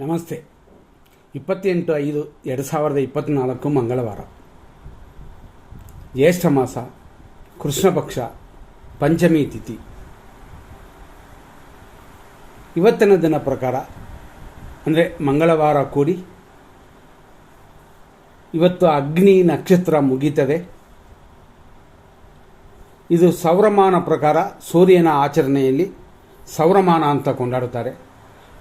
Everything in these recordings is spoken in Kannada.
ನಮಸ್ತೆ. ಇಪ್ಪತ್ತೆಂಟು ಐದು ಎರಡು ಸಾವಿರದ ಇಪ್ಪತ್ತ್ನಾಲ್ಕು ಮಂಗಳವಾರ. ಜ್ಯೇಷ್ಠ ಮಾಸ, ಕೃಷ್ಣ ಪಕ್ಷ, ಪಂಚಮಿ ತಿಥಿ. ಇವತ್ತಿನ ದಿನ ಪ್ರಕಾರ, ಅಂದರೆ ಮಂಗಳವಾರ ಕೂಡಿ, ಇವತ್ತು ಅಗ್ನಿ ನಕ್ಷತ್ರ ಮುಗೀತದೆ. ಇದು ಸೌರಮಾನ ಪ್ರಕಾರ ಸೂರ್ಯನ ಆಚರಣೆಯಲ್ಲಿ ಸೌರಮಾನ ಅಂತ ಕೊಂಡಾಡುತ್ತಾರೆ.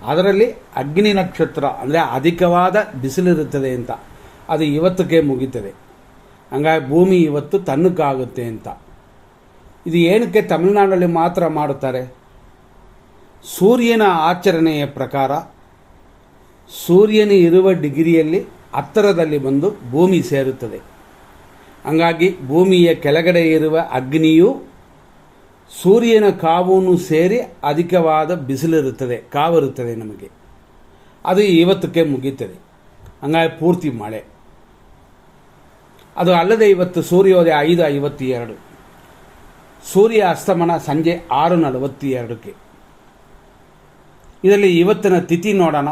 ಅದರಲ್ಲಿ ಅಗ್ನಿ ನಕ್ಷತ್ರ ಅಂದರೆ ಅಧಿಕವಾದ ಬಿಸಿಲಿರುತ್ತದೆ ಅಂತ. ಅದು ಇವತ್ತಕ್ಕೆ ಮುಗೀತದೆ. ಹಂಗಾಗಿ ಭೂಮಿ ಇವತ್ತು ತಣ್ಣಕ್ಕಾಗುತ್ತೆ ಅಂತ. ಇದು ಏನಕ್ಕೆ ತಮಿಳುನಾಡಲ್ಲಿ ಮಾತ್ರ ಮಾಡುತ್ತಾರೆ? ಸೂರ್ಯನ ಆಚರಣೆಯ ಪ್ರಕಾರ ಸೂರ್ಯನ ಇರುವ ಡಿಗ್ರಿಯಲ್ಲಿ ಹತ್ತಿರದಲ್ಲಿ ಬಂದು ಭೂಮಿ ಸೇರುತ್ತದೆ. ಹಂಗಾಗಿ ಭೂಮಿಯ ಕೆಳಗಡೆ ಇರುವ ಅಗ್ನಿಯು ಸೂರ್ಯನ ಕಾವನ್ನು ಸೇರಿ ಅಧಿಕವಾದ ಬಿಸಿಲಿರುತ್ತದೆ, ಕಾವಿರುತ್ತದೆ ನಮಗೆ. ಅದು ಇವತ್ತಕ್ಕೆ ಮುಗೀತದೆ. ಹಂಗಾಗಿ ಪೂರ್ತಿ ಮಳೆ. ಅದು ಅಲ್ಲದೆ ಇವತ್ತು ಸೂರ್ಯೋದಯ ಐದು ಐವತ್ತೆರಡು. ಸೂರ್ಯ ಅಸ್ತಮನ ಸಂಜೆ ಆರು ನಲವತ್ತೆರಡಕ್ಕೆ. ಇದರಲ್ಲಿ ಇವತ್ತಿನ ತಿಥಿ ನೋಡೋಣ.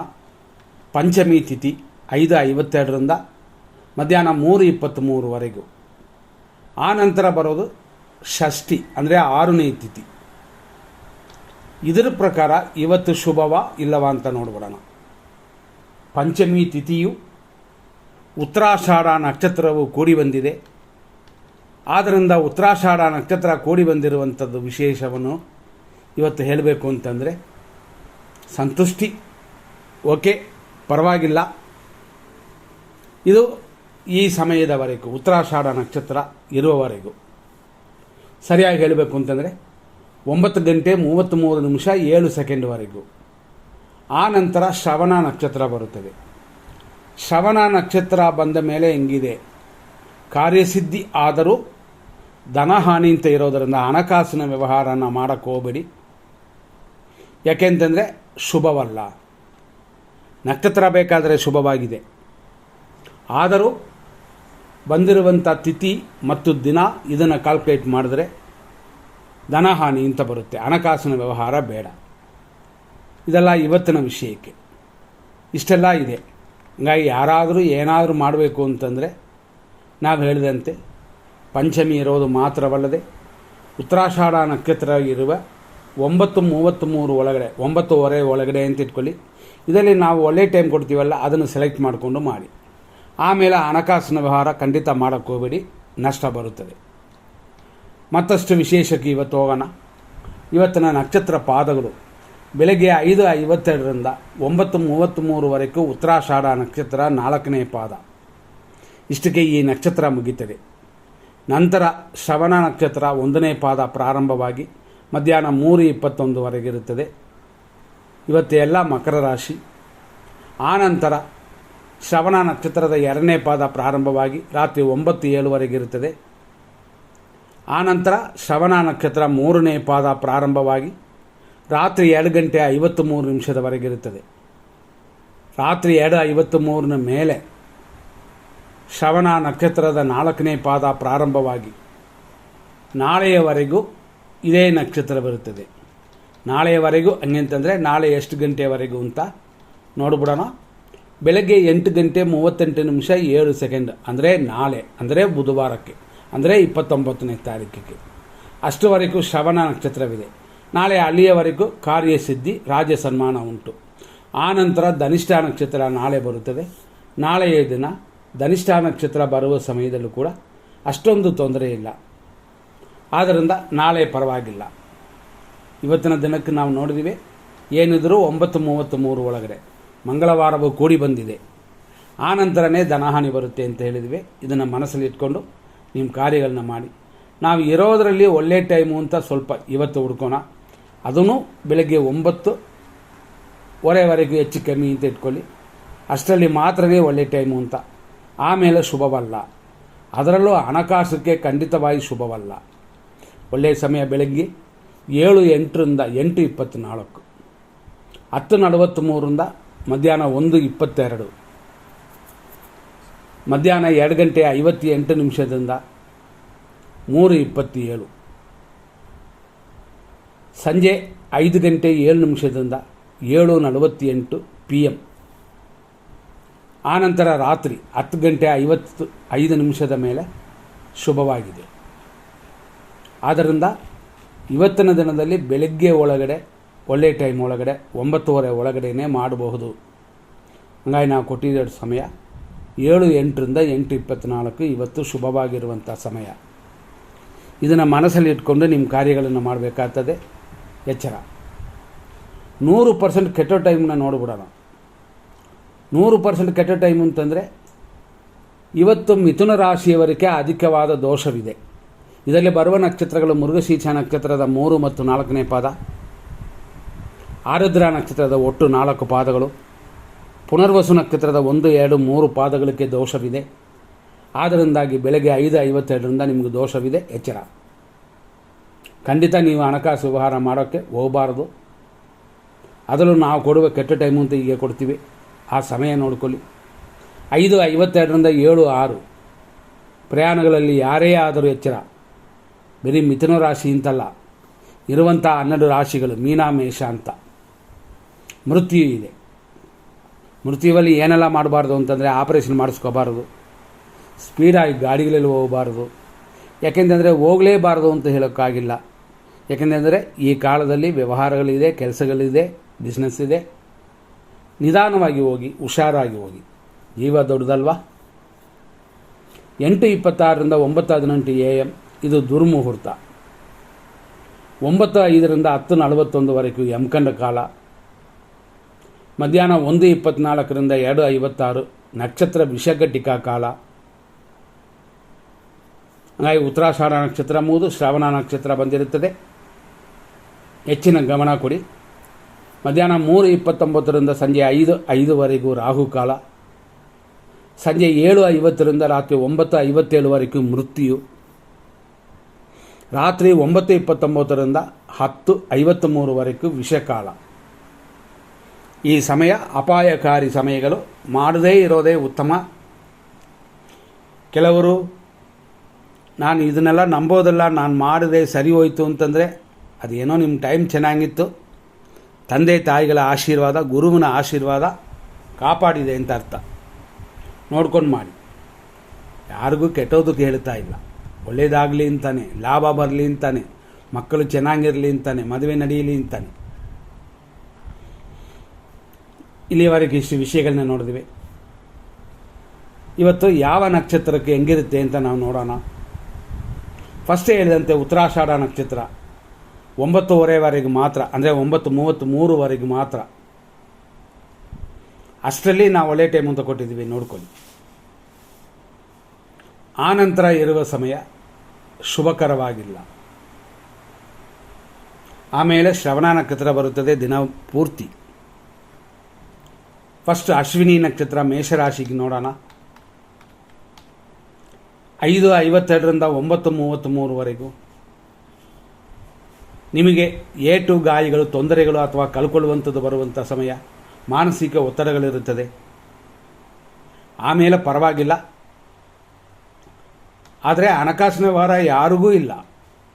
ಪಂಚಮಿ ತಿಥಿ ಐದು ಐವತ್ತೆರಡರಿಂದ ಮಧ್ಯಾಹ್ನ ಮೂರು ಇಪ್ಪತ್ತ್ಮೂರುವರೆಗೂ. ಆ ನಂತರ ಬರೋದು ಷಷ್ಠಿ, ಅಂದರೆ ಆರನೇ ತಿಥಿ. ಇದರ ಪ್ರಕಾರ ಇವತ್ತು ಶುಭವ ಇಲ್ಲವ ಅಂತ ನೋಡ್ಬಿಡೋಣ. ಪಂಚಮಿ ತಿಥಿಯು, ಉತ್ತರಾಷಾಢ ನಕ್ಷತ್ರವು ಕೂಡಿ ಬಂದಿದೆ. ಆದ್ದರಿಂದ ಉತ್ತರಾಷಾಢ ನಕ್ಷತ್ರ ಕೂಡಿ ಬಂದಿರುವಂಥದ್ದು ವಿಶೇಷವನ್ನು ಇವತ್ತು ಹೇಳಬೇಕು ಅಂತಂದರೆ, ಸಂತುಷ್ಟಿ, ಓಕೆ, ಪರವಾಗಿಲ್ಲ. ಇದು ಈ ಸಮಯದವರೆಗೂ, ಉತ್ತರಾಷಾಢ ನಕ್ಷತ್ರ ಇರುವವರೆಗೂ. ಸರಿಯಾಗಿ ಹೇಳಬೇಕು ಅಂತಂದರೆ ಒಂಬತ್ತು ಗಂಟೆ ಮೂವತ್ತ್ಮೂರು ನಿಮಿಷ ಏಳು ಸೆಕೆಂಡ್ವರೆಗೂ. ಆ ನಂತರ ಶ್ರವಣ ನಕ್ಷತ್ರ ಬರುತ್ತದೆ. ಶ್ರವಣ ನಕ್ಷತ್ರ ಬಂದ ಮೇಲೆ ಹೆಂಗಿದೆ? ಕಾರ್ಯಸಿದ್ಧಿ ಆದರೂ ಧನಹಾನಿ ಅಂತ ಇರೋದರಿಂದ ಹಣಕಾಸಿನ ವ್ಯವಹಾರನ ಮಾಡೋಕ್ಕೆ ಹೋಗಬೇಡಿ. ಯಾಕೆಂತಂದರೆ ಶುಭವಲ್ಲ. ನಕ್ಷತ್ರ ಬೇಕಾದರೆ ಶುಭವಾಗಿದೆ. ಆದರೂ ಬಂದಿರುವಂಥ ತಿಥಿ ಮತ್ತು ದಿನ ಇದನ್ನು ಕಾಲ್ಕುಲೇಟ್ ಮಾಡಿದ್ರೆ ಧನಹಾನಿ ಅಂತ ಬರುತ್ತೆ. ಹಣಕಾಸಿನ ವ್ಯವಹಾರ ಬೇಡ. ಇದೆಲ್ಲ ಇವತ್ತಿನ ವಿಷಯಕ್ಕೆ. ಇಷ್ಟೆಲ್ಲ ಇದೆ. ಹಂಗಾಗಿ ಯಾರಾದರೂ ಏನಾದರೂ ಮಾಡಬೇಕು ಅಂತಂದರೆ ನಾವು ಹೇಳಿದಂತೆ ಪಂಚಮಿ ಇರೋದು ಮಾತ್ರವಲ್ಲದೆ ಉತ್ತರಾಷಾಢ ನಕ್ಷತ್ರ ಇರುವ ಒಂಬತ್ತು ಮೂವತ್ತ್ಮೂರು ಒಳಗಡೆ, ಒಂಬತ್ತುವರೆ ಒಳಗಡೆ ಅಂತ ಇಟ್ಕೊಳ್ಳಿ. ಇದರಲ್ಲಿ ನಾವು ಒಳ್ಳೆ ಟೈಮ್ ಕೊಡ್ತೀವಲ್ಲ, ಅದನ್ನು ಸೆಲೆಕ್ಟ್ ಮಾಡಿಕೊಂಡು ಮಾಡಿ. ಆಮೇಲೆ ಹಣಕಾಸಿನ ವ್ಯವಹಾರ ಖಂಡಿತ ಮಾಡೋಕ್ಕೆ ಹೋಗಬೇಡಿ, ನಷ್ಟ ಬರುತ್ತದೆ. ಮತ್ತಷ್ಟು ವಿಶೇಷಕ್ಕೆ ಇವತ್ತು ಹೋಗೋಣ. ಇವತ್ತಿನ ನಕ್ಷತ್ರ ಪಾದಗಳು, ಬೆಳಗ್ಗೆ ಐದು ಐವತ್ತೆರಡರಿಂದ ಒಂಬತ್ತು ಮೂವತ್ತ್ಮೂರುವರೆಗೂ ಉತ್ತರಾಷಾಢ ನಕ್ಷತ್ರ ನಾಲ್ಕನೇ ಪಾದ. ಇಷ್ಟಕ್ಕೆ ಈ ನಕ್ಷತ್ರ ಮುಗೀತದೆ. ನಂತರ ಶ್ರವಣ ನಕ್ಷತ್ರ ಒಂದನೇ ಪಾದ ಪ್ರಾರಂಭವಾಗಿ ಮಧ್ಯಾಹ್ನ ಮೂರು ಇಪ್ಪತ್ತೊಂದುವರೆಗಿರುತ್ತದೆ ಇವತ್ತೆಲ್ಲ ಮಕರ ರಾಶಿ. ಆನಂತರ ಶ್ರವಣ ನಕ್ಷತ್ರದ ಎರಡನೇ ಪಾದ ಪ್ರಾರಂಭವಾಗಿ ರಾತ್ರಿ ಒಂಬತ್ತು ಏಳುವರೆಗೆ ಇರುತ್ತದೆ. ಆನಂತರ ಶ್ರವಣ ನಕ್ಷತ್ರ ಮೂರನೇ ಪಾದ ಪ್ರಾರಂಭವಾಗಿ ರಾತ್ರಿ ಎರಡು ಗಂಟೆ ಐವತ್ತು ಮೂರು ನಿಮಿಷದವರೆಗಿರುತ್ತದೆ ರಾತ್ರಿ ಎರಡು ಐವತ್ತು ಮೂರನ ಮೇಲೆ ಶ್ರವಣ ನಕ್ಷತ್ರದ ನಾಲ್ಕನೇ ಪಾದ ಪ್ರಾರಂಭವಾಗಿ ನಾಳೆಯವರೆಗೂ ಇದೇ ನಕ್ಷತ್ರ ಬರುತ್ತದೆ. ನಾಳೆಯವರೆಗೂ ಹಂಗಂತಂದರೆ ನಾಳೆ ಎಷ್ಟು ಗಂಟೆಯವರೆಗೂ ಅಂತ ನೋಡ್ಬಿಡೋಣ. ಬೆಳಗ್ಗೆ ಎಂಟು ಗಂಟೆ ಮೂವತ್ತೆಂಟು ನಿಮಿಷ ಏಳು ಸೆಕೆಂಡ್, ಅಂದರೆ ನಾಳೆ, ಅಂದರೆ ಬುಧವಾರಕ್ಕೆ, ಅಂದರೆ ಇಪ್ಪತ್ತೊಂಬತ್ತನೇ ತಾರೀಕಿಗೆ. ಅಷ್ಟುವರೆಗೂ ಶ್ರವಣ ನಕ್ಷತ್ರವಿದೆ. ನಾಳೆ ಅಲ್ಲಿಯವರೆಗೂ ಕಾರ್ಯಸಿದ್ಧಿ ರಾಜ್ಯ ಸನ್ಮಾನ ಉಂಟು ಆನಂತರ ಧನಿಷ್ಠ ನಕ್ಷತ್ರ ನಾಳೆ ಬರುತ್ತದೆ. ನಾಳೆಯ ದಿನ ಧನಿಷ್ಠ ನಕ್ಷತ್ರ ಬರುವ ಸಮಯದಲ್ಲೂ ಕೂಡ ಅಷ್ಟೊಂದು ತೊಂದರೆ ಇಲ್ಲ. ಆದ್ದರಿಂದ ನಾಳೆ ಪರವಾಗಿಲ್ಲ. ಇವತ್ತಿನ ದಿನಕ್ಕೆ ನಾವು ನೋಡಿದ್ದೀವಿ ಏನಿದ್ರೂ ಒಂಬತ್ತು ಮೂವತ್ತು ಮೂರು ಒಳಗಡೆ. ಮಂಗಳವಾರವೂ ಕೂಡಿ ಬಂದಿದೆ. ಆ ನಂತರನೇ ಧನಹಾನಿ ಬರುತ್ತೆ ಅಂತ ಹೇಳಿದ್ವಿ. ಇದನ್ನು ಮನಸ್ಸಲ್ಲಿ ಇಟ್ಕೊಂಡು ನಿಮ್ಮ ಕಾರ್ಯಗಳನ್ನ ಮಾಡಿ. ನಾವು ಇರೋದರಲ್ಲಿ ಒಳ್ಳೆ ಟೈಮು ಅಂತ ಸ್ವಲ್ಪ ಇವತ್ತು ಹುಡ್ಕೋಣ. ಅದನ್ನು ಬೆಳಗ್ಗೆ ಒಂಬತ್ತು ವರೆವರೆಗೂ ಹೆಚ್ಚು ಕಮ್ಮಿ ಅಂತ ಇಟ್ಕೊಳ್ಳಿ. ಅಷ್ಟರಲ್ಲಿ ಮಾತ್ರವೇ ಒಳ್ಳೆ ಟೈಮು ಅಂತ. ಆಮೇಲೆ ಶುಭವಲ್ಲ. ಅದರಲ್ಲೂ ಹಣಕಾಸಕ್ಕೆ ಖಂಡಿತವಾಗಿ ಶುಭವಲ್ಲ. ಒಳ್ಳೆಯ ಸಮಯ ಬೆಳಗ್ಗೆ ಏಳು ಎಂಟರಿಂದ ಎಂಟು ಇಪ್ಪತ್ತ್ನಾಲ್ಕು ಹತ್ತು ನಲವತ್ತ್ಮೂರರಿಂದ ಮಧ್ಯಾಹ್ನ ಒಂದು ಇಪ್ಪತ್ತೆರಡು. ಮಧ್ಯಾಹ್ನ ಎರಡು ಗಂಟೆ ಐವತ್ತೆಂಟು ನಿಮಿಷದಿಂದ ಮೂರು ಇಪ್ಪತ್ತೇಳು. ಸಂಜೆ ಐದು ಗಂಟೆ ಏಳು ನಿಮಿಷದಿಂದ ಏಳು ನಲವತ್ತೆಂಟು ಪಿ ಎಂ ಆನಂತರ ರಾತ್ರಿ ಹತ್ತು ಗಂಟೆ ಐವತ್ತು ಐದು ನಿಮಿಷದ ಮೇಲೆ ಶುಭವಾಗಿದೆ. ಆದ್ದರಿಂದ ಇವತ್ತಿನ ದಿನದಲ್ಲಿ ಬೆಳಗ್ಗೆ ಒಳಗಡೆ ಒಳ್ಳೆಯ ಟೈಮ್ ಒಳಗಡೆ, ಒಂಬತ್ತುವರೆ ಒಳಗಡೆನೇ ಮಾಡಬಹುದು. ಹಂಗಾಗಿ ನಾವು ಕೊಟ್ಟಿದ್ದ ಸಮಯ. ಏಳು ಎಂಟರಿಂದ ಎಂಟು ಇಪ್ಪತ್ತ್ನಾಲ್ಕು ಇವತ್ತು ಶುಭವಾಗಿರುವಂಥ ಸಮಯ. ಇದನ್ನು ಮನಸ್ಸಲ್ಲಿ ಇಟ್ಕೊಂಡು ನಿಮ್ಮ ಕಾರ್ಯಗಳನ್ನು ಮಾಡಬೇಕಾಗ್ತದೆ. ಎಚ್ಚರ. ನೂರು ಪರ್ಸೆಂಟ್ ಕೆಟ್ಟ ಟೈಮ್ನ ನೋಡಿಬಿಡೋಣ. ನೂರು ಪರ್ಸೆಂಟ್ ಕೆಟ್ಟ ಟೈಮ್ ಅಂತಂದರೆ, ಇವತ್ತು ಮಿಥುನ ರಾಶಿಯವರಿಗೆ ಅಧಿಕವಾದ ದೋಷವಿದೆ. ಇದರಲ್ಲಿ ಬರುವ ನಕ್ಷತ್ರಗಳು ಮುರುಘಶೀಚ ನಕ್ಷತ್ರದ ಮೂರು ಮತ್ತು ನಾಲ್ಕನೇ ಪಾದ. ಆರುದ್ರ ನಕ್ಷತ್ರದ ಒಟ್ಟು ನಾಲ್ಕು ಪಾದಗಳು, ಪುನರ್ವಸು ನಕ್ಷತ್ರದ ಒಂದು, ಎರಡು, ಮೂರು ಪಾದಗಳಿಗೆ ದೋಷವಿದೆ. ಆದ್ದರಿಂದಾಗಿ ಬೆಳಗ್ಗೆ ಐದು ಐವತ್ತೆರಡರಿಂದ ನಿಮಗೆ ದೋಷವಿದೆ, ಎಚ್ಚರ. ಖಂಡಿತ ನೀವು ಹಣಕಾಸು ವ್ಯವಹಾರ ಮಾಡೋಕ್ಕೆ ಹೋಗಬಾರದು. ಅದರಲ್ಲೂ ನಾವು ಕೊಡುವ ಕೆಟ್ಟ ಟೈಮು ಅಂತ ಈಗ ಕೊಡ್ತೀವಿ. ಆ ಸಮಯ ನೋಡ್ಕೊಳ್ಳಿ. ಐದು ಐವತ್ತೆರಡರಿಂದ ಏಳು ಆರು. ಪ್ರಯಾಣಗಳಲ್ಲಿ ಯಾರೇ ಆದರೂ ಎಚ್ಚರ. ಬರೀ ಮಿಥುನ ರಾಶಿ ಅಂತಲ್ಲ ಇರುವಂಥ ಹನ್ನೆರಡು ರಾಶಿಗಳು ಮೀನಾ, ಮೇಷ ಅಂತ. ಮೃತ್ಯು ಇದೆ. ಮೃತ್ಯುವಲ್ಲಿ ಏನೆಲ್ಲ ಮಾಡಬಾರ್ದು ಅಂತಂದರೆ ಆಪರೇಷನ್ ಮಾಡಿಸ್ಕೋಬಾರ್ದು. ಸ್ಪೀಡಾಗಿ ಗಾಡಿಗಳಲ್ಲಿ ಹೋಗಬಾರ್ದು. ಯಾಕೆಂತಂದರೆ ಹೋಗಲೇಬಾರ್ದು ಅಂತ ಹೇಳೋಕ್ಕಾಗಿಲ್ಲ. ಯಾಕೆಂತಂದರೆ ಈ ಕಾಲದಲ್ಲಿ ವ್ಯವಹಾರಗಳಿದೆ, ಕೆಲಸಗಳಿದೆ ಬಿಸ್ನೆಸ್ ಇದೆ. ನಿಧಾನವಾಗಿ ಹೋಗಿ, ಹುಷಾರಾಗಿ ಹೋಗಿ. ಜೀವ ದೊಡ್ಡದಲ್ವಾ? ಎಂಟು ಇಪ್ಪತ್ತಾರರಿಂದ ಒಂಬತ್ತು ಹದಿನೆಂಟು ಎ ಎಂ ಇದು ದುರ್ಮುಹೂರ್ತ. ಒಂಬತ್ತು ಐದರಿಂದ ಹತ್ತು ನಲವತ್ತೊಂದುವರೆಗೂ ಎಂಕಂಡ ಕಾಲ. ಮಧ್ಯಾಹ್ನ ಒಂದು ಇಪ್ಪತ್ನಾಲ್ಕರಿಂದ ಎರಡು ಐವತ್ತಾರು ನಕ್ಷತ್ರ ವಿಷಘಟಿಕಾ ಕಾಲ. ಹಾಗಾಗಿ ಉತ್ತರಾಷಾಢ ನಕ್ಷತ್ರ ಮೂದು ಶ್ರಾವಣ ನಕ್ಷತ್ರ ಬಂದಿರುತ್ತದೆ. ಹೆಚ್ಚಿನ ಗಮನ ಕೊಡಿ. ಮಧ್ಯಾಹ್ನ ಮೂರು ಇಪ್ಪತ್ತೊಂಬತ್ತರಿಂದ ಸಂಜೆ ಐದು, ಐದುವರೆಗೂ ರಾಹುಕಾಲ ಸಂಜೆ ಏಳು ಐವತ್ತರಿಂದ ರಾತ್ರಿ ಒಂಬತ್ತು ಐವತ್ತೇಳುವರೆಗೂ ಮೃತ್ಯು. ರಾತ್ರಿ ಒಂಬತ್ತು ಇಪ್ಪತ್ತೊಂಬತ್ತರಿಂದ ಹತ್ತು ಐವತ್ತ್ಮೂರುವರೆಗೂ ವಿಷಕಾಲ. ಈ ಸಮಯ ಅಪಾಯಕಾರಿ ಸಮಯಗಳು ಮಾಡದೇ ಇರೋದೇ ಉತ್ತಮ. ಕೆಲವರು, ನಾನು ಇದನ್ನೆಲ್ಲ ನಂಬೋದಲ್ಲ, ನಾನು ಮಾಡಿದೆ ಸರಿ ಹೋಯಿತು ಅಂತಂದರೆ, ಅದೇನೋ ನಿಮ್ಮ ಟೈಮ್ ಚೆನ್ನಾಗಿತ್ತು. ತಂದೆ ತಾಯಿಗಳ ಆಶೀರ್ವಾದ, ಗುರುವಿನ ಆಶೀರ್ವಾದ ಕಾಪಾಡಿದೆ ಅಂತ ಅರ್ಥ. ನೋಡ್ಕೊಂಡು ಮಾಡಿ. ಯಾರಿಗೂ ಕೆಟ್ಟೋದಕ್ಕೆ ಹೇಳ್ತಾ ಇಲ್ಲ. ಒಳ್ಳೇದಾಗಲಿ ಅಂತಾನೆ, ಲಾಭ ಬರಲಿ ಅಂತಾನೆ, ಮಕ್ಕಳು ಚೆನ್ನಾಗಿರಲಿ ಅಂತಾನೆ, ಮದುವೆ ನಡೆಯಲಿ ಅಂತಾನೆ. ಇಲ್ಲಿವರೆಗೆ ಇಷ್ಟು ವಿಷಯಗಳನ್ನ ನೋಡಿದ್ವಿ. ಇವತ್ತು ಯಾವ ನಕ್ಷತ್ರಕ್ಕೆ ಹೆಂಗಿರುತ್ತೆ ಅಂತ ನಾವು ನೋಡೋಣ. ಫಸ್ಟ್ ಹೇಳಿದಂತೆ ಉತ್ತರಾಷಾಢ ನಕ್ಷತ್ರ. ಒಂಬತ್ತುವರೆವರೆಗೆ ಮಾತ್ರ, ಅಂದರೆ ಒಂಬತ್ತು, ಮೂವತ್ತು, ಮೂರುವರೆಗೆ ಮಾತ್ರ. ಅಷ್ಟರಲ್ಲಿ ನಾವು ಒಳ್ಳೆ ಟೈಮ್ ಅಂತ ಕೊಟ್ಟಿದ್ದೀವಿ, ನೋಡ್ಕೊಳ್ಳಿ. ಆ ನಂತರ ಇರುವ ಸಮಯ ಶುಭಕರವಾಗಿಲ್ಲ. ಆಮೇಲೆ ಶ್ರವಣ ನಕ್ಷತ್ರ ಬರುತ್ತದೆ ದಿನ ಪೂರ್ತಿ. ಫಸ್ಟ್ ಅಶ್ವಿನಿ ನಕ್ಷತ್ರ ಮೇಷರಾಶಿಗೆ ನೋಡೋಣ. ಐದು, ಐವತ್ತೆರಡರಿಂದ ಒಂಬತ್ತು ಮೂವತ್ತು ಮೂರುವರೆಗೂ ನಿಮಗೆ ಏಟು ಗಾಯಗಳು ತೊಂದರೆಗಳು ಅಥವಾ ಕಳ್ಕೊಳ್ಳುವಂಥದ್ದು ಬರುವಂಥ ಸಮಯ. ಮಾನಸಿಕ ಒತ್ತಡಗಳಿರುತ್ತದೆ. ಆಮೇಲೆ ಪರವಾಗಿಲ್ಲ. ಆದರೆ ಹಣಕಾಸಿನ ವ್ಯವಹಾರ ಯಾರಿಗೂ ಇಲ್ಲ.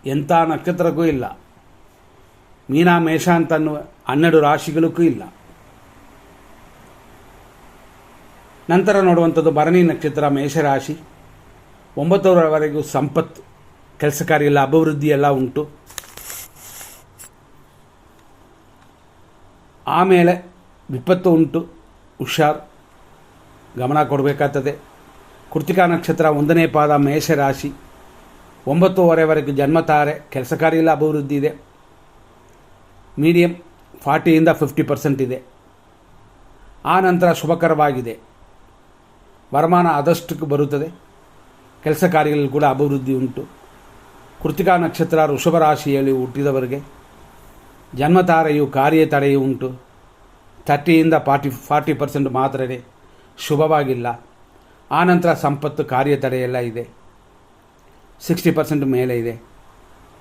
ಎಂಥ ನಕ್ಷತ್ರಕ್ಕೂ ಇಲ್ಲ. ಮೀನಾ, ಮೇಷ ಅಂತ ಹನ್ನೆರಡು ರಾಶಿಗಳಿಗೂ ಇಲ್ಲ. ನಂತರ ನೋಡುವಂಥದ್ದು ಭರಣಿ ನಕ್ಷತ್ರ, ಮೇಷರಾಶಿ. ಒಂಬತ್ತರವರೆಗೂ ಸಂಪತ್ತು. ಕೆಲಸ ಕಾರ್ಯ ಎಲ್ಲ ಅಭಿವೃದ್ಧಿ ಎಲ್ಲ ಉಂಟು. ಆಮೇಲೆ ವಿಪತ್ತು ಉಂಟು, ಹುಷಾರ್. ಗಮನ ಕೊಡಬೇಕಾಗ್ತದೆ. ಕೃತಿಕಾ ನಕ್ಷತ್ರ ಒಂದನೇ ಪಾದ, ಮೇಷರಾಶಿ. ಒಂಬತ್ತುವರೆವರೆಗೂ ಜನ್ಮತಾರೆ ಕೆಲಸ ಕಾರ್ಯ ಎಲ್ಲ ಅಭಿವೃದ್ಧಿ ಇದೆ. ಮೀಡಿಯಂ ಫಾರ್ಟಿಯಿಂದ ಫಿಫ್ಟಿ ಪರ್ಸೆಂಟ್ ಇದೆ. ಆ ನಂತರ ಶುಭಕರವಾಗಿದೆ. ವರಮಾನ ಆದಷ್ಟಕ್ಕೆ ಬರುತ್ತದೆ. ಕೆಲಸ ಕಾರ್ಯಗಳಲ್ಲಿ ಕೂಡ ಅಭಿವೃದ್ಧಿ ಉಂಟು. ಕೃತಿಕಾ ನಕ್ಷತ್ರ ವೃಷಭ ರಾಶಿಯಲ್ಲಿ ಹುಟ್ಟಿದವರಿಗೆ ಜನ್ಮತಾರೆಯು ಕಾರ್ಯ ತಡೆಯು ಉಂಟು. ತರ್ಟಿಯಿಂದ ಫಾರ್ಟಿ ಫಾರ್ಟಿ ಪರ್ಸೆಂಟ್ ಮಾತ್ರವೇ ಶುಭವಾಗಿಲ್ಲ. ಆನಂತರ ಸಂಪತ್ತು ಕಾರ್ಯ ತಡೆಯೆಲ್ಲ ಇದೆ. ಸಿಕ್ಸ್ಟಿ ಪರ್ಸೆಂಟ್ ಮೇಲೆ ಇದೆ.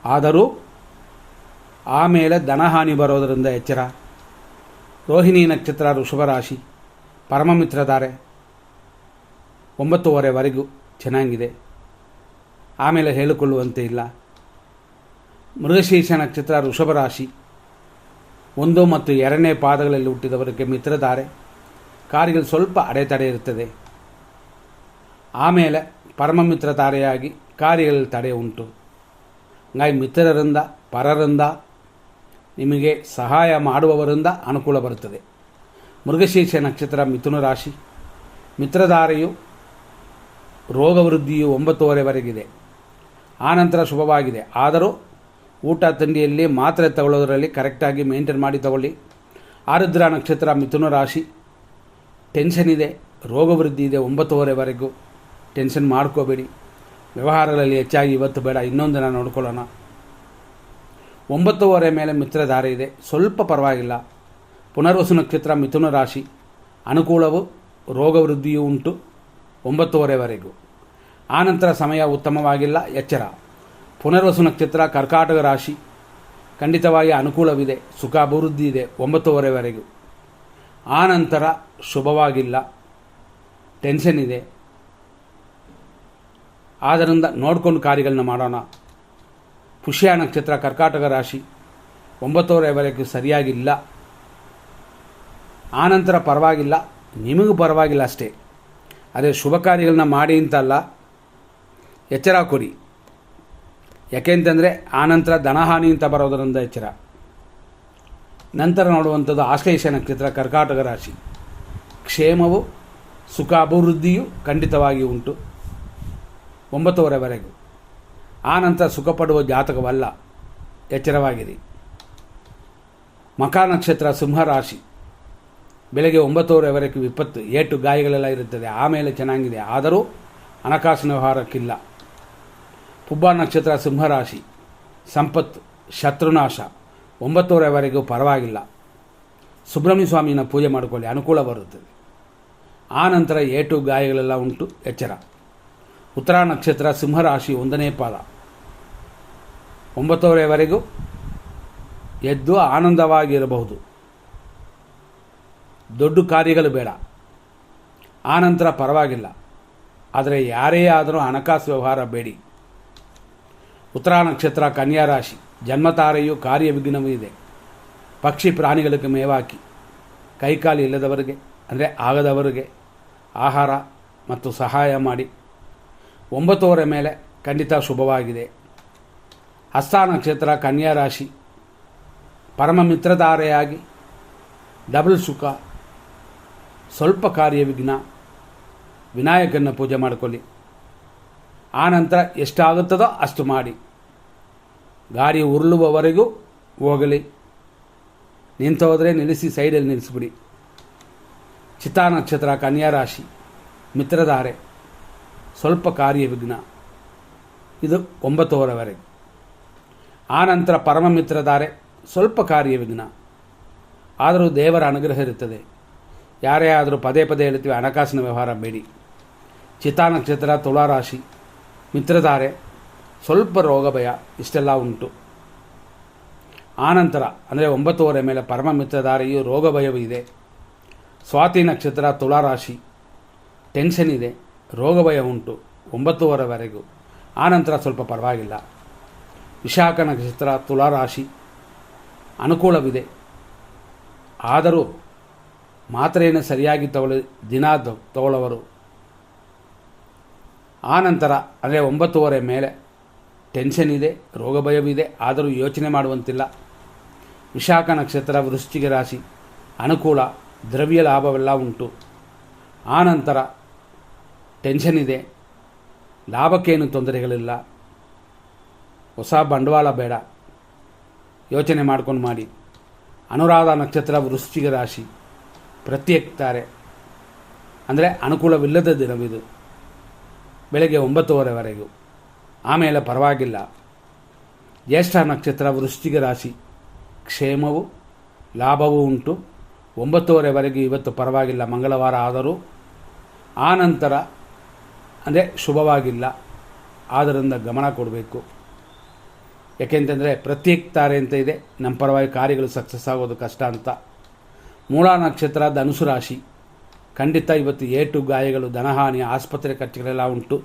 ಆದರೂ ಆಮೇಲೆ ಧನಹಾನಿ ಬರೋದರಿಂದ ಎಚ್ಚರ. ರೋಹಿಣಿ ನಕ್ಷತ್ರ ವೃಷಭ ರಾಶಿ. ಪರಮಮಿತ್ರಧಾರೆ ಒಂಬತ್ತುವರೆವರೆಗೂ ಚೆನ್ನಾಗಿದೆ. ಆಮೇಲೆ ಹೇಳಿಕೊಳ್ಳುವಂತೆ ಇಲ್ಲ. ಮೃಗಶೀರ್ಷ ನಕ್ಷತ್ರ ಋಷಭ ರಾಶಿ. ಒಂದು ಮತ್ತು ಎರಡನೇ ಪಾದಗಳಲ್ಲಿ ಹುಟ್ಟಿದವರಿಗೆ ಮಿತ್ರಧಾರೆ. ಕಾರ್ಯಗಳು ಸ್ವಲ್ಪ ಅಡೆತಡೆ ಇರುತ್ತದೆ ಆಮೇಲೆ ಪರಮಮಿತ್ರ ತಾರೆಯಾಗಿ ಕಾರ್ಯಗಳಲ್ಲಿ ತಡೆ ಉಂಟು. ಹಂಗಾಗಿ ಮಿತ್ರರಿಂದ, ಪರರಿಂದ, ನಿಮಗೆ ಸಹಾಯ ಮಾಡುವವರಿಂದ ಅನುಕೂಲ ಬರುತ್ತದೆ. ಮೃಗಶೀರ್ಷ ನಕ್ಷತ್ರ ಮಿಥುನ ರಾಶಿ. ಮಿತ್ರಧಾರೆಯು ರೋಗವೃದ್ಧಿಯು ಒಂಬತ್ತುವರೆವರೆಗಿದೆ. ಆನಂತರ ಶುಭವಾಗಿದೆ. ಆದರೂ ಊಟ ತಿಂಡಿಯಲ್ಲಿ ಮಾತ್ರೆ ತಗೊಳ್ಳೋದರಲ್ಲಿ ಕರೆಕ್ಟಾಗಿ ಮೇಂಟೈನ್ ಮಾಡಿ ತಗೊಳ್ಳಿ. ಆರುದ್ರ ನಕ್ಷತ್ರ ಮಿಥುನ ರಾಶಿ. ಟೆನ್ಷನ್ ಇದೆ, ರೋಗವೃದ್ಧಿ ಇದೆ ಒಂಬತ್ತುವರೆವರೆಗೂ. ಟೆನ್ಷನ್ ಮಾಡ್ಕೋಬೇಡಿ. ವ್ಯವಹಾರಗಳಲ್ಲಿ ಹೆಚ್ಚಾಗಿ ಇವತ್ತು ಬೇಡ, ಇನ್ನೊಂದು ದಿನ ನೋಡ್ಕೊಳ್ಳೋಣ. ಒಂಬತ್ತುವರೆ ಮೇಲೆ ಮಿತ್ರಧಾರೆ ಇದೆ. ಸ್ವಲ್ಪ ಪರವಾಗಿಲ್ಲ. ಪುನರ್ವಸು ನಕ್ಷತ್ರ ಮಿಥುನ ರಾಶಿ. ಅನುಕೂಲವು, ರೋಗವೃದ್ಧಿಯೂ ಉಂಟು. ಒಂಬತ್ತುವರೆವರೆಗೂ. ಆನಂತರ ಸಮಯ ಉತ್ತಮವಾಗಿಲ್ಲ, ಎಚ್ಚರ. ಪುನರ್ವಸು ನಕ್ಷತ್ರ ಕರ್ಕಾಟಕ ರಾಶಿ. ಖಂಡಿತವಾಗಿ ಅನುಕೂಲವಿದೆ ಸುಖ ಅಭಿವೃದ್ಧಿ ಇದೆ ಒಂಬತ್ತುವರೆವರೆಗೂ. ಆನಂತರ ಶುಭವಾಗಿಲ್ಲ, ಟೆನ್ಷನ್ ಇದೆ. ಆದ್ದರಿಂದ ನೋಡ್ಕೊಂಡು ಕಾರ್ಯಗಳನ್ನ ಮಾಡೋಣ. ಪುಷ್ಯ ನಕ್ಷತ್ರ ಕರ್ಕಾಟಕ ರಾಶಿ, ಒಂಬತ್ತುವರೆವರೆಗೂ ಸರಿಯಾಗಿಲ್ಲ. ಆನಂತರ ಪರವಾಗಿಲ್ಲ, ನಿಮಗೂ ಪರವಾಗಿಲ್ಲ ಅಷ್ಟೇ. ಅದೇ ಶುಭ ಕಾರ್ಯಗಳನ್ನ ಮಾಡಿ ಅಂತಲ್ಲ, ಎಚ್ಚರ ಕೊಡಿ. ಯಾಕೆಂತಂದರೆ ಆನಂತರ ಧನಹಾನಿ ಅಂತ ಬರೋದರಿಂದ ಎಚ್ಚರ. ನಂತರ ನೋಡುವಂಥದ್ದು ಆಶ್ಲೇಷ ನಕ್ಷತ್ರ ಕರ್ಕಾಟಕ ರಾಶಿ. ಕ್ಷೇಮವು ಸುಖ ಅಭಿವೃದ್ಧಿಯು ಖಂಡಿತವಾಗಿ ಉಂಟು. ಒಂಬತ್ತುವರೆವರೆಗೂ. ಆನಂತರ ಸುಖಪಡುವ ಜಾತಕವಲ್ಲ, ಎಚ್ಚರವಾಗಿರಿ. ಮಕಾ ನಕ್ಷತ್ರ ಸಿಂಹರಾಶಿ ಬೆಳಗ್ಗೆ ಒಂಬತ್ತುವರೆವರೆಗೆ ವಿಪತ್ತು ಏಟು ಗಾಯಗಳೆಲ್ಲ ಇರುತ್ತದೆ. ಆಮೇಲೆ ಚೆನ್ನಾಗಿದೆ. ಆದರೂ ಹಣಕಾಸಿನ ವ್ಯವಹಾರಕ್ಕಿಲ್ಲ. ಪುಬ್ಬ ನಕ್ಷತ್ರ ಸಿಂಹರಾಶಿ. ಸಂಪತ್ತು, ಶತ್ರುನಾಶ. ಒಂಬತ್ತುವರೆವರೆಗೂ ಪರವಾಗಿಲ್ಲ. ಸುಬ್ರಹ್ಮಣ್ಯ ಸ್ವಾಮಿನ ಪೂಜೆ ಮಾಡಿಕೊಳ್ಳಿ. ಅನುಕೂಲ ಬರುತ್ತದೆ. ಆ ನಂತರ ಏಟು ಗಾಯಗಳೆಲ್ಲ ಉಂಟು. ಎಚ್ಚರ. ಉತ್ತರ ನಕ್ಷತ್ರ ಸಿಂಹರಾಶಿ ಒಂದನೇ ಪಾದ. ಒಂಬತ್ತುವರೆವರೆಗೂ ಎದ್ದು ಆನಂದವಾಗಿರಬಹುದು. ದೊಡ್ಡ ಕಾರ್ಯಗಳು ಬೇಡ. ಆನಂತರ ಪರವಾಗಿಲ್ಲ. ಆದರೆ ಯಾರೇ ಆದರೂ ಹಣಕಾಸು ವ್ಯವಹಾರ ಬೇಡಿ. ಉತ್ತರ ನಕ್ಷತ್ರ, ಕನ್ಯಾ ರಾಶಿ, ಜನ್ಮತಾರೆಯು ಕಾರ್ಯವಿಘ್ನವೂ ಇದೆ. ಪಕ್ಷಿ ಪ್ರಾಣಿಗಳಿಗೆ ಮೇವಾಕಿ. ಕೈಕಾಲು ಇಲ್ಲದವರಿಗೆ, ಅಂದರೆ ಆಗದವರಿಗೆ ಆಹಾರ ಮತ್ತು ಸಹಾಯ ಮಾಡಿ. ಒಂಬತ್ತುವರೆ ಮೇಲೆ ಖಂಡಿತ ಶುಭವಾಗಿದೆ. ಹಸ್ತ ನಕ್ಷತ್ರ, ಕನ್ಯಾ ರಾಶಿ, ಪರಮ ಮಿತ್ರಧಾರೆಯಾಗಿ, ಡಬಲ್ ಸುಖ ಸ್ವಲ್ಪ ಕಾರ್ಯವಿಘ್ನ ವಿನಾಯಕನ ಪೂಜೆ ಮಾಡಿಕೊಳ್ಳಿ. ಆನಂತರ ಎಷ್ಟಾಗುತ್ತದೋ ಅಷ್ಟು ಮಾಡಿ. ಗಾಡಿ ಉರುಳುವವರೆಗೂ ಹೋಗಲಿ. ನಿಂತೋದ್ರೆ ನಿಲ್ಲಿಸಿ, ಸೈಡಲ್ಲಿ ನಿಲ್ಲಿಸ್ಬಿಡಿ. ಚಿತಾ ನಕ್ಷತ್ರ ಕನ್ಯಾ ರಾಶಿ ಮಿತ್ರಧಾರೆ, ಸ್ವಲ್ಪ ಕಾರ್ಯವಿಘ್ನ ಇದು ಒಂಬತ್ತುವರೆವರೆಗೆ. ಆನಂತರ ಪರಮ ಮಿತ್ರಧಾರೆ ಸ್ವಲ್ಪ ಕಾರ್ಯವಿಘ್ನ ಆದರೂ ದೇವರ ಅನುಗ್ರಹ ಇರುತ್ತದೆ. ಯಾರೇ ಆದರೂ ಪದೇ ಪದೇ ಹೇಳ್ತೀವಿ, ಹಣಕಾಸಿನ ವ್ಯವಹಾರ ಬೇಡಿ. ಚಿತಾ ನಕ್ಷತ್ರ ತುಳಾರಾಶಿ ಮಿತ್ರಧಾರೆ, ಸ್ವಲ್ಪ ರೋಗ ಭಯ, ಇಷ್ಟೆಲ್ಲ ಉಂಟು. ಆನಂತರ, ಅಂದರೆ ಒಂಬತ್ತುವರೆ ಮೇಲೆ ಪರಮ ಮಿತ್ರಧಾರೆಯು ರೋಗ ಭಯವೂ ಇದೆ. ಸ್ವಾತಿ ನಕ್ಷತ್ರ ತುಳಾರಾಶಿ ಟೆನ್ಷನ್ ಇದೆ, ರೋಗ ಭಯ ಉಂಟು ಒಂಬತ್ತುವರೆವರೆಗೂ ಆನಂತರ ಸ್ವಲ್ಪ ಪರವಾಗಿಲ್ಲ. ವಿಶಾಖ ನಕ್ಷತ್ರ, ತುಲಾರಾಶಿ, ಅನುಕೂಲವಿದೆ. ಆದರೂ ಮಾತ್ರೆಯನ್ನು ಸರಿಯಾಗಿ ತಗೊಳ್ಳಿ, ದಿನ ತಗೊಳ್ಳವರು. ತಗೊಳ್ಳೋವರು ಆನಂತರ ಅಂದರೆ ಒಂಬತ್ತುವರೆ ಮೇಲೆ ಟೆನ್ಷನ್ ಇದೆ, ರೋಗ ಭಯವಿದೆ, ಆದರೂ ಯೋಚನೆ ಮಾಡುವಂತಿಲ್ಲ. ವಿಶಾಖ ನಕ್ಷತ್ರ, ವೃಶ್ಚಿಕ ರಾಶಿ, ಅನುಕೂಲ, ದ್ರವ್ಯ ಲಾಭವೆಲ್ಲ ಉಂಟು. ಆನಂತರ ಟೆನ್ಷನ್ ಇದೆ, ಲಾಭಕ್ಕೇನು ತೊಂದರೆಗಳಿಲ್ಲ. ಹೊಸ ಬಂಡವಾಳ ಬೇಡ. ಯೋಚನೆ ಮಾಡ್ಕೊಂಡು ಮಾಡಿ. ಅನುರಾಧ ನಕ್ಷತ್ರ, ವೃಶ್ಚಿಕ ರಾಶಿ. ಪ್ರತ್ಯೇಕ್ತಾರೆ. ಅಂದರೆ ಅನುಕೂಲವಿಲ್ಲದ ದಿನವಿದು. ಬೆಳಗ್ಗೆ ಒಂಬತ್ತುವರೆವರೆಗೂ. ಆಮೇಲೆ ಪರವಾಗಿಲ್ಲ. ಜ್ಯೇಷ್ಠ ನಕ್ಷತ್ರ ವೃಶ್ಚಿಕ ರಾಶಿ. ಕ್ಷೇಮವು, ಲಾಭವೂ ಉಂಟು. ಒಂಬತ್ತುವರೆವರೆಗೂ ಇವತ್ತು ಪರವಾಗಿಲ್ಲ, ಮಂಗಳವಾರ ಆದರೂ. ಆನಂತರ, ಅಂದರೆ ಶುಭವಾಗಿಲ್ಲ. ಆದ್ದರಿಂದ ಗಮನ ಕೊಡಬೇಕು. ಯಾಕೆಂತಂದರೆ ಪ್ರತ್ಯೇಕ ತಾರೆ ಅಂತ ಇದೆ. ನಮ್ಮ ಪರವಾಗಿ ಕಾರ್ಯಗಳು ಸಕ್ಸಸ್ ಆಗೋದು ಕಷ್ಟ ಅಂತ. ಮೂಲ ನಕ್ಷತ್ರ ಧನುಸು ರಾಶಿ. ಖಂಡಿತ ಇವತ್ತು ಏಟು ಗಾಯಗಳು, ಧನಹಾನಿ, ಆಸ್ಪತ್ರೆ ಖರ್ಚುಗಳೆಲ್ಲ ಉಂಟು.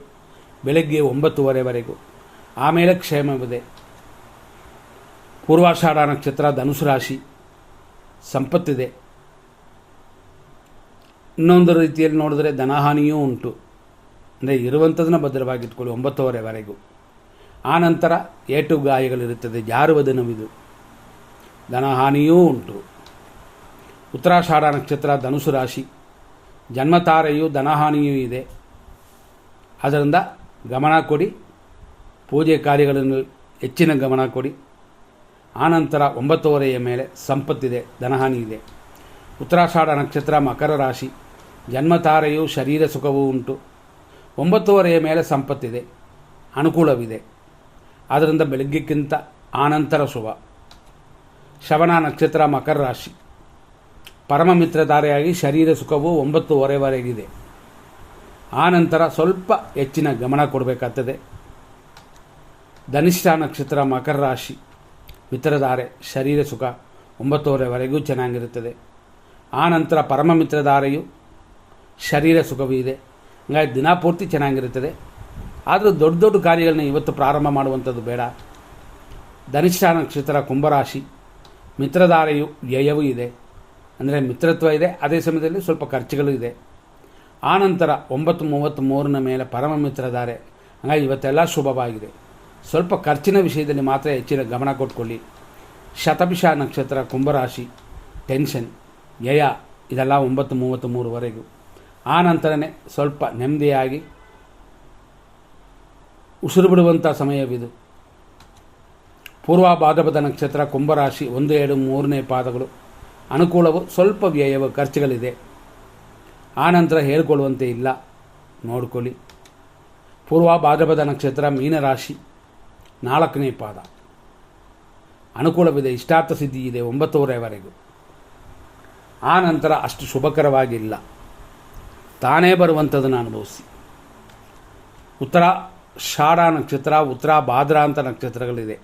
ಬೆಳಗ್ಗೆ ಒಂಬತ್ತುವರೆವರೆಗೂ. ಆಮೇಲೆ ಕ್ಷೇಮವಿದೆ ಪೂರ್ವಾಷಾಢ ನಕ್ಷತ್ರ ಧನುಸು ರಾಶಿ. ಸಂಪತ್ತಿದೆ. ಇನ್ನೊಂದು ರೀತಿಯಲ್ಲಿ ನೋಡಿದ್ರೆ ಧನಹಾನಿಯೂ ಉಂಟು. ಅಂದರೆ ಇರುವಂಥದನ್ನ ಭದ್ರವಾಗಿಟ್ಕೊಳ್ಳಿ ಒಂಬತ್ತುವರೆವರೆಗೂ. ಆನಂತರ ಏಟು ಗಾಯಗಳಿರುತ್ತದೆ ಜಾರುವ ದಿನವಿದು ಧನಹಾನಿಯೂ ಉಂಟು. ಉತ್ತರಾಷಾಢ ನಕ್ಷತ್ರ ಧನುಸು ರಾಶಿ. ಜನ್ಮತಾರೆಯು ಧನಹಾನಿಯೂ ಇದೆ. ಅದರಿಂದ ಗಮನ ಕೊಡಿ. ಪೂಜೆ ಕಾರ್ಯಗಳನ್ನು ಹೆಚ್ಚಿನ ಗಮನ ಕೊಡಿ. ಆನಂತರ ಒಂಬತ್ತುವರೆಯ ಮೇಲೆ ಸಂಪತ್ತಿದೆ, ಧನಹಾನಿ ಇದೆ. ಉತ್ತರಾಷಾಢ ನಕ್ಷತ್ರ ಮಕರ ರಾಶಿ. ಜನ್ಮತಾರೆಯು ಶರೀರ ಸುಖವೂ ಉಂಟು. ಒಂಬತ್ತುವರೆಯ ಮೇಲೆ ಸಂಪತ್ತಿದೆ, ಅನುಕೂಲವಿದೆ. ಅದರಿಂದ ಬೆಳಗ್ಗೆಕ್ಕಿಂತ ಆನಂತರ ಶುಭ. ಶ್ರವಣ ನಕ್ಷತ್ರ ಮಕರ ರಾಶಿ. ಪರಮ ಮಿತ್ರಧಾರೆಯಾಗಿ ಶರೀರ ಸುಖವು ಒಂಬತ್ತುವರೆವರೆಗಿದೆ. ಆನಂತರ ಸ್ವಲ್ಪ ಹೆಚ್ಚಿನ ಗಮನ ಕೊಡಬೇಕಾಗ್ತದೆ. ಧನಿಷ್ಠ ನಕ್ಷತ್ರ ಮಕರ ರಾಶಿ ಮಿತ್ರಧಾರೆ ಶರೀರ ಸುಖ ಒಂಬತ್ತುವರೆವರೆಗೂ ಚೆನ್ನಾಗಿರುತ್ತದೆ. ಆನಂತರ ಪರಮ ಮಿತ್ರಧಾರೆಯು ಶರೀರ ಸುಖವೂ ಇದೆ. ಹಂಗಾಗಿ ದಿನಪೂರ್ತಿ ಚೆನ್ನಾಗಿರುತ್ತದೆ. ಆದರೂ ದೊಡ್ಡ ದೊಡ್ಡ ಕಾರ್ಯಗಳನ್ನ ಇವತ್ತು ಪ್ರಾರಂಭ ಮಾಡುವಂಥದ್ದು ಬೇಡ. ಧನಿಷ್ಠ ನಕ್ಷತ್ರ ಕುಂಭರಾಶಿ ಮಿತ್ರಧಾರೆಯು ವ್ಯಯವೂ ಇದೆ. ಅಂದರೆ ಮಿತ್ರತ್ವ ಇದೆ, ಅದೇ ಸಮಯದಲ್ಲಿ ಸ್ವಲ್ಪ ಖರ್ಚುಗಳು ಇದೆ. ಆನಂತರ ಒಂಬತ್ತು ಮೂವತ್ತು ಮೂರನ ಮೇಲೆ ಪರಮ ಮಿತ್ರಧಾರೆ. ಹಾಗಾಗಿ ಇವತ್ತೆಲ್ಲ ಶುಭವಾಗಿದೆ. ಸ್ವಲ್ಪ ಖರ್ಚಿನ ವಿಷಯದಲ್ಲಿ ಮಾತ್ರ ಹೆಚ್ಚಿನ ಗಮನ ಕೊಟ್ಕೊಳ್ಳಿ. ಶತಭಿಷ ನಕ್ಷತ್ರ, ಕುಂಭರಾಶಿ, ಟೆನ್ಷನ್, ಯಯ, ಇದೆಲ್ಲ ಒಂಬತ್ತು ಮೂವತ್ತು ಮೂರುವರೆಗೂ. ಆ ನಂತರನೇ ಸ್ವಲ್ಪ ನೆಮ್ಮದಿಯಾಗಿ ಉಸಿರು ಬಿಡುವಂಥ ಸಮಯವಿದು. ಪೂರ್ವ ಭಾದ್ರಪದ ನಕ್ಷತ್ರ, ಕುಂಭರಾಶಿ, ಒಂದು, ಎರಡು, ಮೂರನೇ ಪಾದಗಳು. ಅನುಕೂಲವು ಸ್ವಲ್ಪ ವ್ಯಯವು ಖರ್ಚುಗಳಿದೆ. ಆನಂತರ ಹೇಳ್ಕೊಳ್ಳುವಂತೆ ಇಲ್ಲ. ನೋಡ್ಕೊಳ್ಳಿ. ಪೂರ್ವ ಭಾದ್ರಪದ ನಕ್ಷತ್ರ ಮೀನರಾಶಿ ನಾಲ್ಕನೇ ಪಾದ. ಅನುಕೂಲವಿದೆ, ಇಷ್ಟಾರ್ಥ ಸಿದ್ಧಿ ಇದೆ ಒಂಬತ್ತುವರೆವರೆಗೂ. ಆ ನಂತರ ಅಷ್ಟು ಶುಭಕರವಾಗಿಲ್ಲ. ತಾನೇ ಬರುವಂಥದ್ದನ್ನು ಅನುಭವಿಸಿ. ಉತ್ತರ ಷಾಢ ನಕ್ಷತ್ರ, ಉತ್ತರ ಭಾದ್ರ ಅಂತ ನಕ್ಷತ್ರಗಳಿದೆ.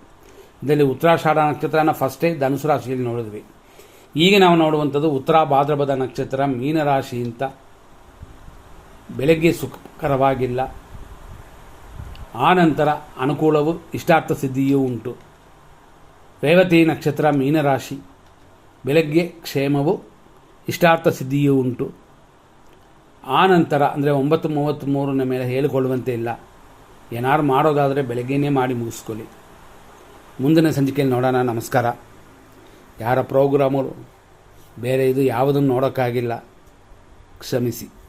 ಇದರಲ್ಲಿ ಉತ್ತರಾಷಾಢ ನಕ್ಷತ್ರನ ಫಸ್ಟೇ ಧನುಸು ರಾಶಿಯಲ್ಲಿ ನೋಡಿದ್ವಿ. ಈಗ ನಾವು ನೋಡುವಂಥದ್ದು ಉತ್ತರ ಭಾದ್ರಪದ ನಕ್ಷತ್ರ ಮೀನರಾಶಿ ಅಂತ. ಬೆಳಗ್ಗೆ ಸುಖಕರವಾಗಿಲ್ಲ. ಆನಂತರ ಅನುಕೂಲವು, ಇಷ್ಟಾರ್ಥ ಸಿದ್ಧಿಯೂ ಉಂಟು. ರೇವತಿ ನಕ್ಷತ್ರ ಮೀನರಾಶಿ. ಬೆಳಗ್ಗೆ ಕ್ಷೇಮವು, ಇಷ್ಟಾರ್ಥ ಸಿದ್ಧಿಯೂ ಉಂಟು. ಆನಂತರ ಅಂದರೆ ಒಂಬತ್ತು ಮೂವತ್ತು ಮೂರನ ಮೇಲೆ ಹೇಳಿಕೊಳ್ಳುವಂತೆ ಇಲ್ಲ. ಏನಾರು ಮಾಡೋದಾದರೆ ಬೆಳಗ್ಗೆನೇ ಮಾಡಿ ಮುಗಿಸ್ಕೊಳ್ಳಿ. ಮುಂದಿನ ಸಂಚಿಕೆಯಲ್ಲಿ ನೋಡೋಣ. ನಮಸ್ಕಾರ. ಯಾರ ಪ್ರೋಗ್ರಾಮರು ಬೇರೆ ಇದು ಯಾವುದನ್ನು ನೋಡೋಕ್ಕಾಗಿಲ್ಲ. ಕ್ಷಮಿಸಿ.